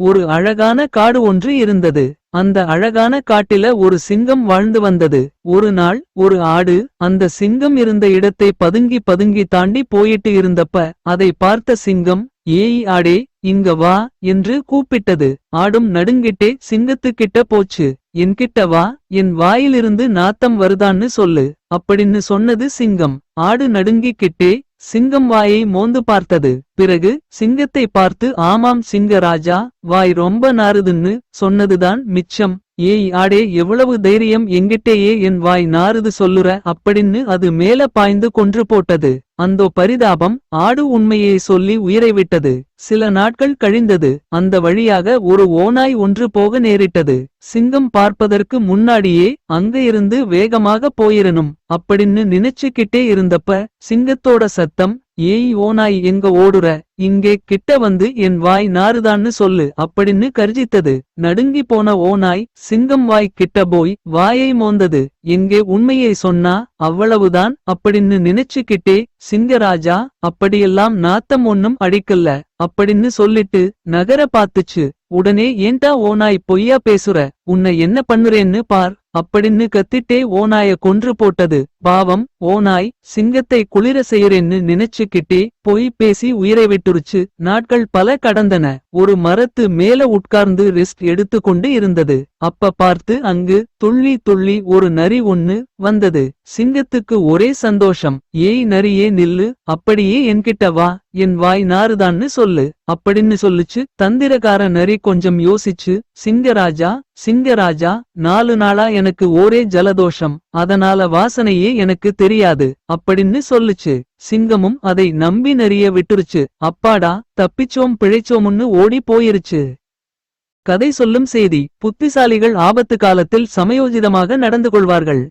ஒரு அழகான காடு ஒன்று இருந்தது. அந்த அழகான காட்டில ஒரு சிங்கம் வாழ்ந்து வந்தது. ஒரு நாள் ஒரு ஆடு அந்த சிங்கம் இருந்த இடத்தை பதுங்கி பதுங்கி தாண்டி போயிட்டு இருந்தப்ப அதை பார்த்த சிங்கம் ஏய் ஆடே இங்க வா என்று கூப்பிட்டது. ஆடும் நடுங்கிட்டே சிங்கத்துக்கிட்ட போச்சு. என்கிட்ட வா என் வாயிலிருந்து நாத்தம் வருதான்னு சொல்லு அப்படின்னு சொன்னது சிங்கம். ஆடு நடுங்கிக்கிட்டே சிங்கம் வாயை மோந்து பார்த்தது. பிறகு சிங்கத்தை பார்த்து ஆமாம் சிங்கராஜா வாய் ரொம்ப நாறுதுன்னு சொன்னதுதான் மிச்சம். ஏய் ஆடே எவ்வளவு தைரியம் எங்கிட்டேயே என் வாய் நாறுது சொல்லுற? அப்படின்னு அது மேல பாய்ந்து கொன்று போட்டது. அந்தோ பரிதாபம் ஆடு உண்மையை சொல்லி உயிரை விட்டது. சில நாட்கள் கழிந்தது. அந்த வழியாக ஒரு ஓநாய் ஒன்று போக நேரிட்டது. சிங்கம் பார்ப்பதற்கு முன்னாடியே அங்க இருந்து வேகமாக போயிரணும் அப்படின்னு நினைச்சுக்கிட்டே இருந்தப்ப சிங்கத்தோட சத்தம் ஏய் ஓனாய் எங்க ஓடுற? இங்கே கிட்ட வந்து என் வாய் நாறுதான்னு சொல்லு அப்படின்னு கர்ஜித்தது. நடுங்கி போன ஓனாய் சிங்கம் வாய் கிட்ட போய் வாயை மோந்தது. எங்கே உண்மையை சொன்னா அவ்வளவுதான் அப்படின்னு நினைச்சுக்கிட்டே சிங்கராஜா அப்படியெல்லாம் நாத்தம் ஒன்னும் அடிக்கல அப்படின்னு சொல்லிட்டு நகர பாத்துச்சு உடனே ஏன்டா ஓனாய் பொய்யா பேசுற? உன்னை என்ன பண்ணுறேன்னு பார். அப்படின்னு கத்திட்டே ஓநாய கொன்று போட்டது. பாவம் ஓநாய் சிங்கத்தை குளிர செய்யறேன்னு நினைச்சுக்கிட்டே பொய் பேசி உயிரை விட்டுருச்சு. நாட்கள் பல கடந்தன. ஒரு மரத்து மேல உட்கார்ந்து ரெஸ்ட் எடுத்துக்கொண்டு இருந்தது. அப்ப பார்த்து அங்கு துள்ளி துள்ளி ஒரு நரி ஒன்னு வந்தது. சிங்கத்துக்கு ஒரே சந்தோஷம். ஏய் நரியே நில்லு. அப்படியே என்கிட்ட வா. என் வாய் நாறுதான்னு சொல்லு. அப்படின்னு சொல்லுச்சு. தந்திரகார நரி கொஞ்சம் யோசிச்சு சிங்கராஜா சிங்கராஜா நாலு நாளா எனக்கு ஒரே ஜலதோஷம். அதனால வாசனையே எனக்கு தெரியாது. அப்படின்னு சொல்லுச்சு. சிங்கமும் அதை நம்பி நெறிய விட்டுருச்சு. அப்பாடா தப்பிச்சோம் பிழைச்சோம்னு ஓடி போயிருச்சு. கதை சொல்லும் செய்தி புத்திசாலிகள் ஆபத்து காலத்தில் சமயோஜிதமாக நடந்து கொள்வார்கள்.